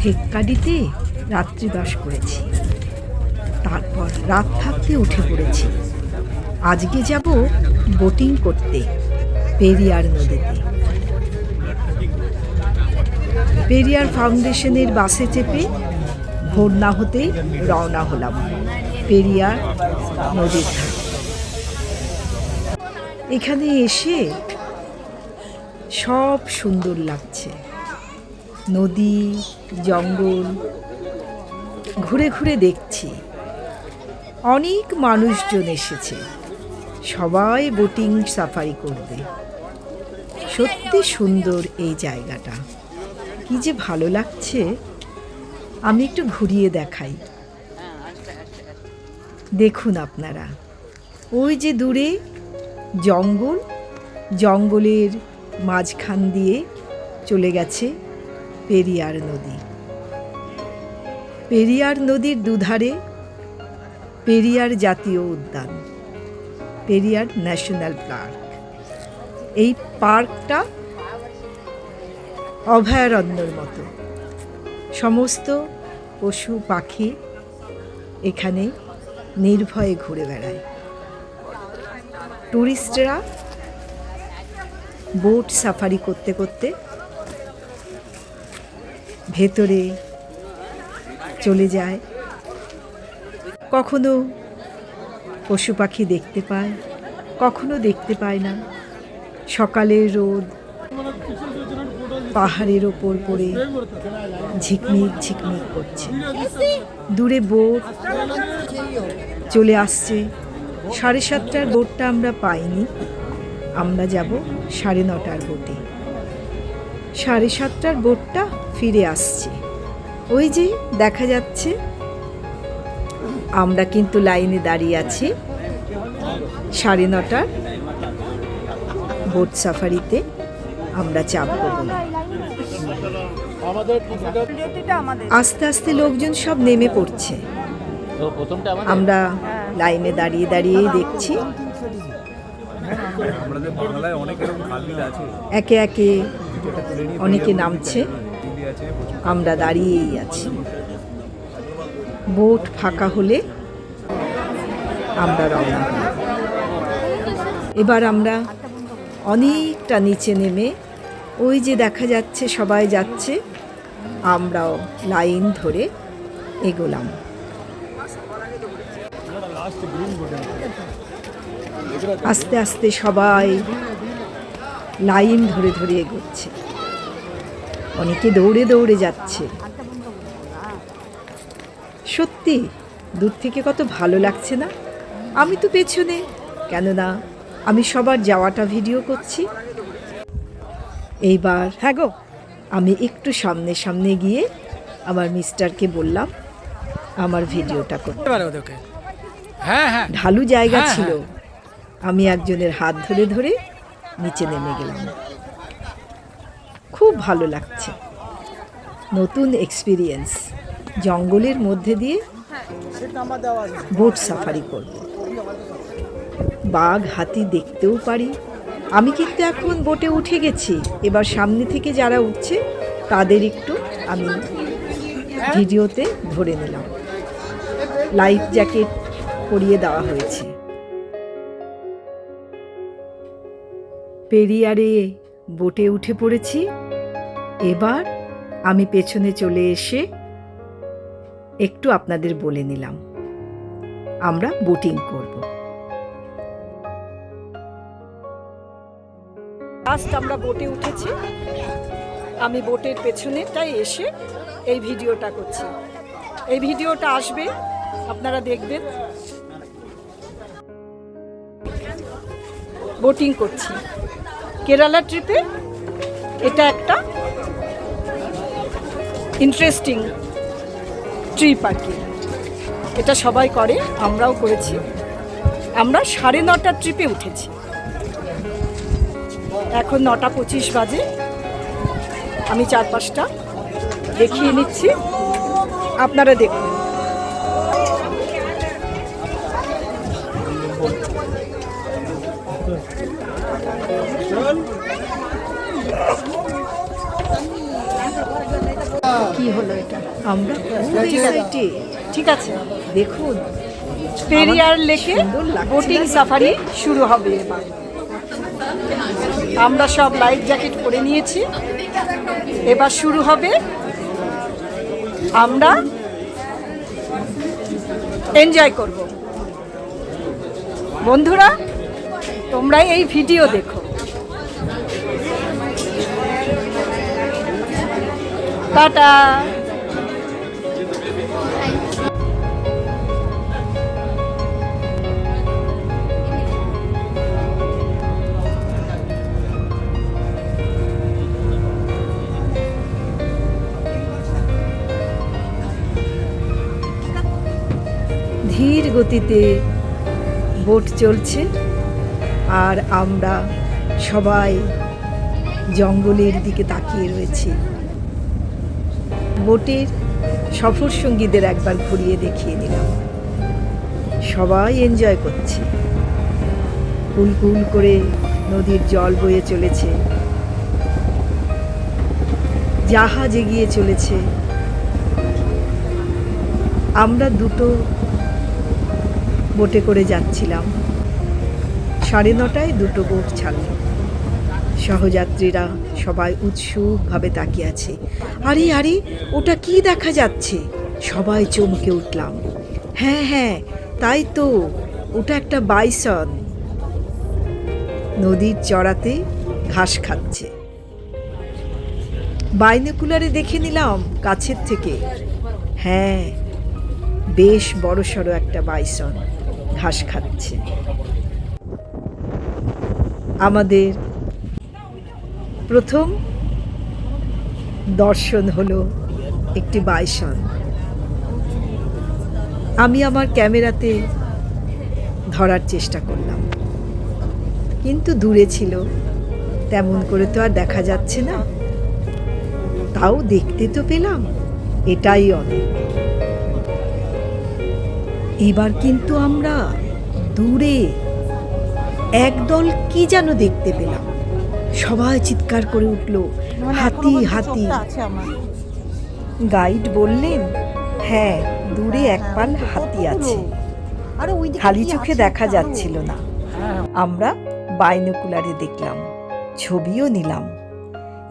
থেক্কাডিতে রাত্রিবাস করেছি। তারপর রাত থাকতে উঠে পড়েছি। আজকে যাব বোটিং করতে, পেরিয়ার নদীতে। পেরিয়ার ফাউন্ডেশনের বাসে চেপে ভোর না হতেই রওনা হলাম, পেরিয়ার নদীর এখানে এসে সব সুন্দর লাগছে। নদী, জঙ্গল, ঘুরে ঘুরে দেখছি। অনেক মানুষজন এসেছে। সবাই বোটিং সাফারি করবে। সত্যি সুন্দর এই জায়গাটা। কি যে ভালো লাগছে। আমি একটু ঘুরিয়ে দেখাই। দেখুন আপনারা। ওই যে দূরে জঙ্গল, জঙ্গলের মাঝখান দিয়ে চলে গেছে পেরিয়ার নদী। পেরিয়ার নদীর দুধারে পেরিয়ার জাতীয় উদ্যান, পেরিয়ার ন্যাশনাল পার্ক। এই পার্কটা অভয়ারণ্যর মতো। সমস্ত পশু, পাখি এখানে নির্ভয়ে ঘুরে বেড়ায়। টুরিস্টরা বোট সাফারি করতে করতে ভেতরে চলে যায়। কখনো পশু পাখি দেখতে পায়, কখনো দেখতে পায় না। সকালের রোদ পাহাড়ের ওপর পড়ে ঝিকমিক ঝিকমিক করছে। দূরে বোট চলে আসছে। সাড়ে সাতটার বোটটা আমরা পাইনি। আমরা যাব সাড়ে নটার বোটে। সাড়ে সাতটার বোটটা ফিরে আসছি। ওই যে দেখা যাচ্ছে আমরা কিন্তু লাইনে দাঁড়িয়ে আছি সাড়ে নটার বোট সাফারিতে আমরা চাপবো বলে। আস্তে আস্তে লোকজন সব নেমে পড়ছে। আমরা লাইনে দাঁড়িয়ে দাঁড়িয়েই দেখছি। একে একে অনেকে নামছে। আমরা দাঁড়িয়েই আছি। বোট ফাঁকা হলে আমরা রওনা হই এবার আমরা অনেকটা নিচে নেমে ওই যে দেখা যাচ্ছে সবাই যাচ্ছে আমরাও লাইন ধরে এগোলাম। আস্তে আস্তে সবাই লাইন ধরে ধরে এগোচ্ছে। অনেকে দৌড়ে দৌড়ে যাচ্ছে। সত্যি দূর থেকে কত ভালো লাগছে না? আমি তো পেছনে কেননা আমি সবার যাওয়াটা ভিডিও করছি। এইবার হ্যাঁ গো আমি একটু সামনে সামনে গিয়ে আমার মিস্টারকে বললাম আমার ভিডিওটা করতে। হ্যাঁ হ্যাঁ। ঢালু জায়গা হ্যাঁ, ছিল। আমি একজনের হাত ধরে ধরে নিচে নেমে গেলাম। খুব ভালো লাগছে। নতুন এক্সপিরিয়েন্স জঙ্গলের মধ্যে দিয়ে বোট সাফারি করব। বাঘ, হাতি দেখতেও পারি। আমি কিন্তু এখন বোটে উঠে গেছি। এবার সামনে থেকে যারা উঠছে, তাদের একটু আমি ভিডিওতে ধরে নিলাম। লাইফ জ্যাকেট পরিয়ে দেওয়া হয়েছে। পেরিয়ারে বোটে উঠে পড়েছি। এবার আমি পেছনে চলে এসে একটু আপনাদের বলে নিলাম। আমরা বোটিং করব। লাস্ট আমরা বোটে উঠেছি। আমি বোটের পেছনেটাই এসে এই ভিডিওটা করছি। এই ভিডিওটা আসবে, আপনারা দেখবেন। বোটিং করছি। কেরালা ট্রিপে এটা ইন্টারেস্টিং ট্রিপ আর কি। এটা সবাই করে, আমরাও করেছি। আমরা সাড়ে নটার ট্রিপে উঠেছি। এখন নটা পঁচিশ বাজে। আমি চার পাঁচটা দেখিয়ে নিচ্ছি। আপনারা দেখুন। কি হলো এটা? আমরা ঠিক আছে দেখুন। পেরিয়ার লেকে বোটিং সাফারি শুরু হবে এবার। আমরা সব লাইফ জ্যাকেট পরে নিয়েছি। এবার শুরু হবে আমরা এনজয় করব। বন্ধুরা তোমরা এই ভিডিও দেখো। টাটা। ধীর গতিতে বোট চলছে আর আমরা সবাই জঙ্গলের দিকে তাকিয়ে রয়েছি। বোটের সফর সঙ্গীদের একবার ঘুরিয়ে দেখিয়ে দিলাম। সবাই এনজয় করছে। কুল করে নদীর জল বয়ে চলেছে। জাহাজ এগিয়ে চলেছে। আমরা দুটো বোটে করে যাচ্ছিলাম। সাড়ে নটায় দুটো বোট ছাড়ল। সহযাত্রীরা সবাই উৎসুকভাবে তাকিয়ে আছে। আরে আরে, ওটা কি দেখা যাচ্ছে? সবাই চমকে উঠলাম। হ্যাঁ হ্যাঁ তাই তো, ওটা একটা বাইসন। নদীর চড়াতে ঘাস খাচ্ছে। বাইনোকুলারে দেখে নিলাম কাছের থেকে। হ্যাঁ বেশ বড় সড়ো একটা বাইসন ঘাস খাচ্ছে। আমাদের প্রথম দর্শন হলো একটি বাইসন আমি আমার ক্যামেরাতে ধরার চেষ্টা করলাম। কিন্তু দূরে ছিল, তেমন করে তো আর দেখা যাচ্ছে না। তাও দেখতে তো পেলাম, এটাই অনেক। এবার কিন্তু আমরা দূরে একদল কি যেন দেখতে পেলাম। সবাই চিৎকার করে উঠল হাতি হাতি। গাইড বললেন হ্যাঁ দূরে এক পাল হাতি আছে। খালি চোখে দেখা যাচ্ছিল না। আমরা বাইনোকুলারে দেখলাম ছবিও নিলাম।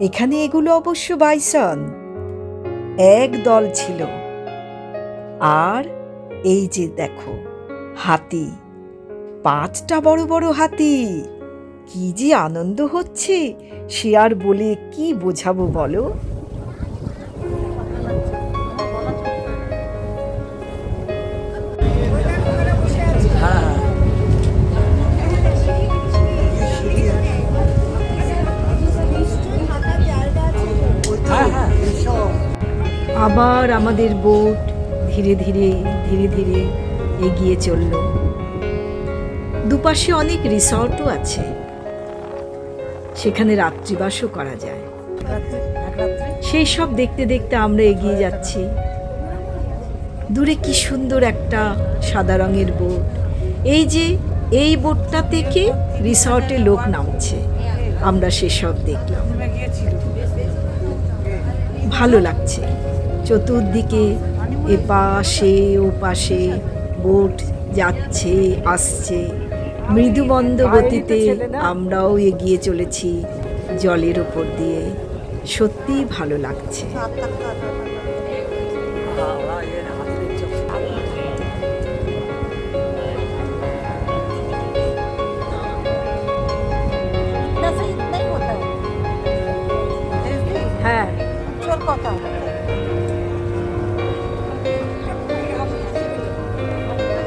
এখানে এগুলো অবশ্য বাইসন। এক দল ছিল। আর এই যে দেখো হাতি। পাঁচটা বড় বড় হাতি। কি যে আনন্দ হচ্ছে, সে আর বলে কি বোঝাবো বলো? আবার আমাদের বোট ধীরে ধীরে ধীরে ধীরে এগিয়ে চলল। দুপাশে অনেক রিসর্টও আছে। সেখানে রাত্রিবাসও করা যায়। সেই সব দেখতে দেখতে আমরা এগিয়ে যাচ্ছি। দূরে কি সুন্দর একটা সাদা রঙের বোট। এই যে, এই বোটটা থেকে রিসর্টে লোক নামছে। আমরা সেসব দেখলাম। ভালো লাগছে। চতুর্দিকে এ পাশে ও পাশে বোট যাচ্ছে, আসছে। মৃদুমন্দ গতিতে আমরাও এগিয়ে চলেছি জলের ওপর দিয়ে। সত্যিই ভালো লাগছে। হ্যাঁ।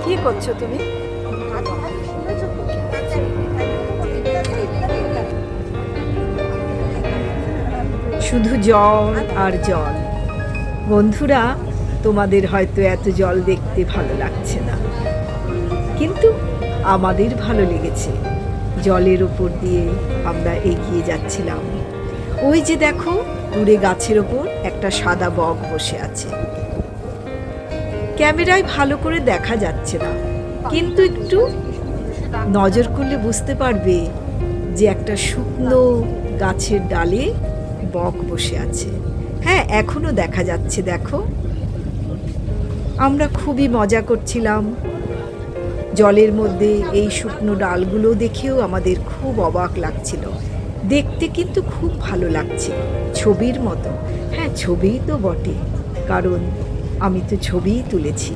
কি করছ তুমি? শুধু জল আর জল। বন্ধুরা, তোমাদের হয়তো এত জল দেখতে ভালো লাগছে না। কিন্তু আমাদের ভালো লেগেছে। জলের ওপর দিয়ে আমরা এগিয়ে যাচ্ছিলাম। ওই যে দেখো, দূরে গাছের ওপর একটা সাদা বক বসে আছে। ক্যামেরায় ভালো করে দেখা যাচ্ছে না। কিন্তু একটু নজর করলে বুঝতে পারবে যে একটা শুকনো গাছের ডালে বক বসে আছে। হ্যাঁ এখনও দেখা যাচ্ছে, দেখো। আমরা খুবই মজা করছিলাম। জলের মধ্যে এই শুকনো ডালগুলো দেখেও আমাদের খুব অবাক লাগছিল। দেখতে কিন্তু খুব ভালো লাগছে, ছবির মতো। হ্যাঁ ছবিই তো বটে, কারণ আমি তো ছবিই তুলেছি।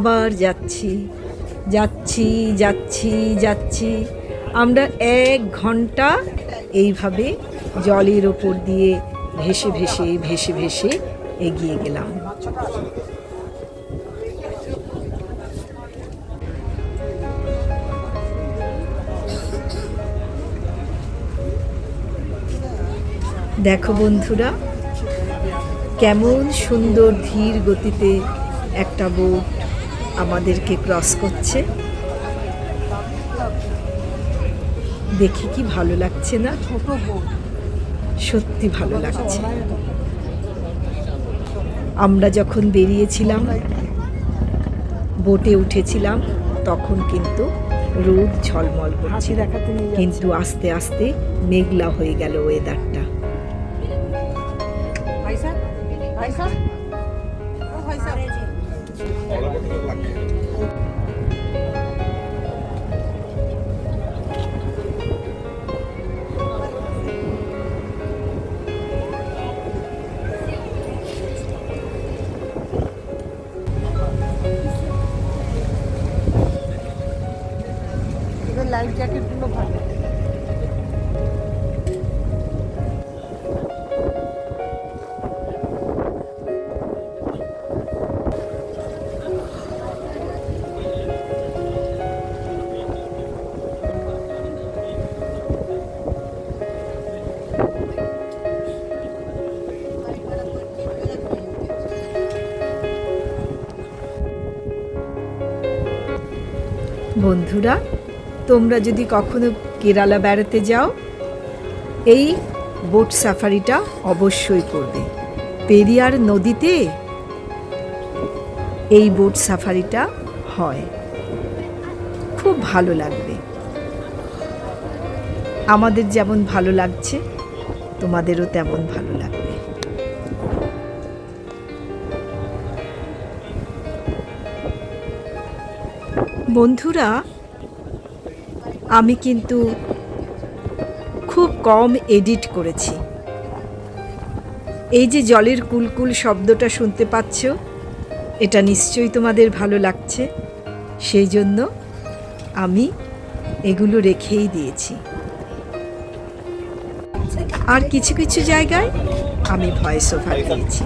আবার যাচ্ছি যাচ্ছি যাচ্ছি যাচ্ছি। আমরা এক ঘণ্টা এইভাবে জলের ওপর দিয়ে ভেসে ভেসে ভেসে ভেসে এগিয়ে গেলাম। দেখো বন্ধুরা, কেমন সুন্দর ধীর গতিতে একটা বোট আমাদেরকে ক্রস করছে। দেখে কি ভালো লাগছে না। সত্যি ভালো লাগছে। আমরা যখন বেরিয়েছিলাম, বোটে উঠেছিলাম, তখন কিন্তু রোদ ঝলমল করছে কিন্তু আস্তে আস্তে মেঘলা হয়ে গেল ওয়েদারটা বন্ধুরা, তোমরা যদি কখনো কেরালা বেড়াতে যাও, এই বোট সাফারিটা অবশ্যই করবে। পেরিয়ার নদীতে এই বোট সাফারিটা হয়। খুব ভালো লাগবে। আমাদের যেমন ভালো লাগছে, তোমাদেরও তেমন ভালো লাগবে। বন্ধুরা আমি কিন্তু খুব কম এডিট করেছি। এই যে জলের কুলকুল শব্দটা শুনতে পাচ্ছ এটা নিশ্চয়ই তোমাদের ভালো লাগছে। সেই জন্য আমি এগুলো রেখেই দিয়েছি। আর কিছু কিছু জায়গায় আমি ভয়েস ওভার দিয়েছি।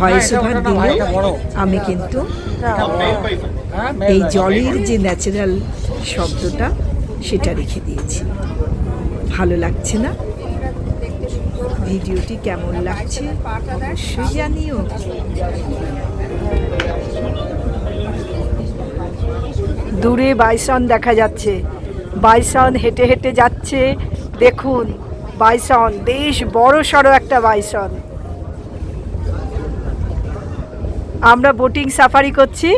ভয়েস ওভার দিলেও আমি কিন্তু এই জলের যে ন্যাচারাল শব্দটা সেটা রেখে দিয়েছি। ভালো লাগছে না? ভিডিওটি কেমন লাগছে? অবশ্যই জানিও। দূরে বাইসন দেখা যাচ্ছে। বাইসন হেঁটে হেঁটে যাচ্ছে। দেখুন বাইসন বেশ বড় সড়ো একটা বাইসন। আমরা বোটিং সাফারি করছি।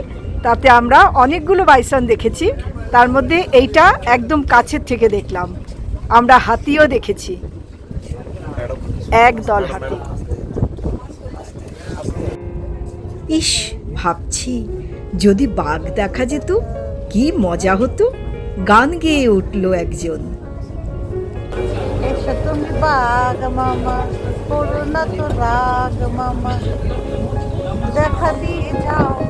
তাতে আমরা অনেকগুলো বাইসন দেখেছি। তার মধ্যে এইটা একদম কাছের থেকে দেখলাম। আমরা হাতিও দেখেছি। এক দল হাতি। ইস, ভাবছি যদি বাঘ দেখা যেত, কি মজা হতো। গান গেয়ে উঠল একজন। তুমি বাঘ মামা তো রাগ মামা। দেখা দিয়ে যাও।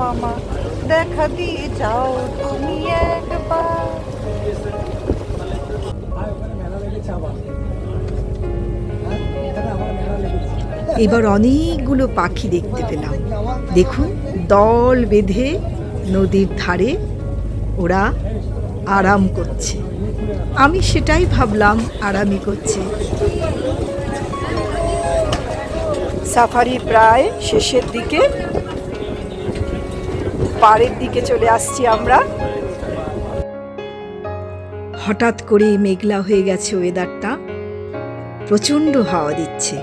মামা দেখা তুমি এবার অনেকগুলো পাখি দেখতে পেলাম। দেখুন দল বেঁধে নদীর ধারে ওরা আরাম করছে। আমি সেটাই ভাবলাম আরামই করছে। সাফারি প্রায় শেষের দিকে। পাড়ের দিকে চলে আসছি আমরা। হঠাৎ করে মেঘলা হয়ে গেছে ওয়েদারটা প্রচণ্ড হাওয়া দিচ্ছে।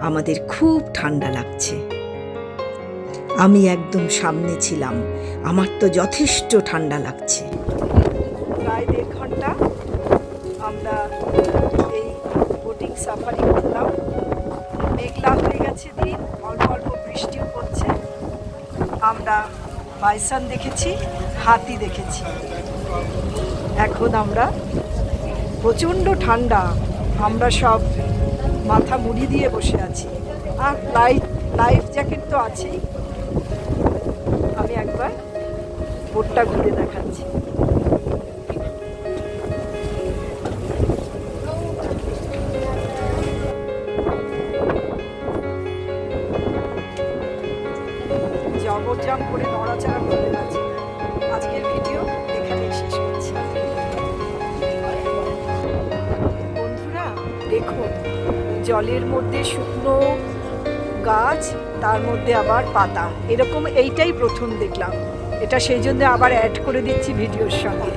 আমাদের খুব ঠান্ডা লাগছে। আমি একদম সামনে ছিলাম। আমার তো যথেষ্ট ঠান্ডা লাগছে। প্রায় দেড় ঘণ্টা আমরা এই বোটিং সাফারি করলাম। মেঘলা হয়ে গেছে দিন, অল্প অল্প বৃষ্টিও পড়ছে। আমরা বাইসান দেখেছি, হাতি দেখেছি। এখন আমরা প্রচণ্ড ঠান্ডা, আমরা সব মাথা মুড়ি দিয়ে বসে আছি। আর লাইফ লাইফ জ্যাকেট তো আছেই। আমি একবার বোটটা ঘুরে দেখাচ্ছি। জবরজাম করে নড়াচড়া করতে পারছি না। আজকের ভিডিও এখানেই শেষ করছি। বন্ধুরা, দেখুন, জলের মধ্যে শুকনো গাছ, তার মধ্যে আবার পাতা। এরকম এইটাই প্রথম দেখলাম। এটা সেই জন্য আবার অ্যাড করে দিচ্ছি ভিডিওর সঙ্গে।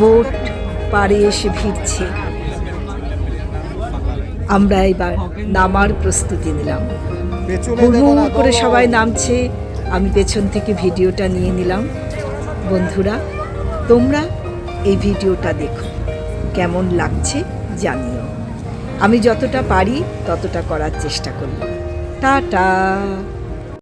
বোট পাড়ে এসে ভিড়ছে। আমরা এবার নামার প্রস্তুতি নিলাম। হুড়মুড় করে সবাই নামছে। আমি পেছন থেকে ভিডিওটা নিয়ে নিলাম। বন্ধুরা তোমরা এই ভিডিওটা দেখো। কেমন লাগছে জানিও। আমি যতটা পারি ততটা করার চেষ্টা করলাম। টাটা।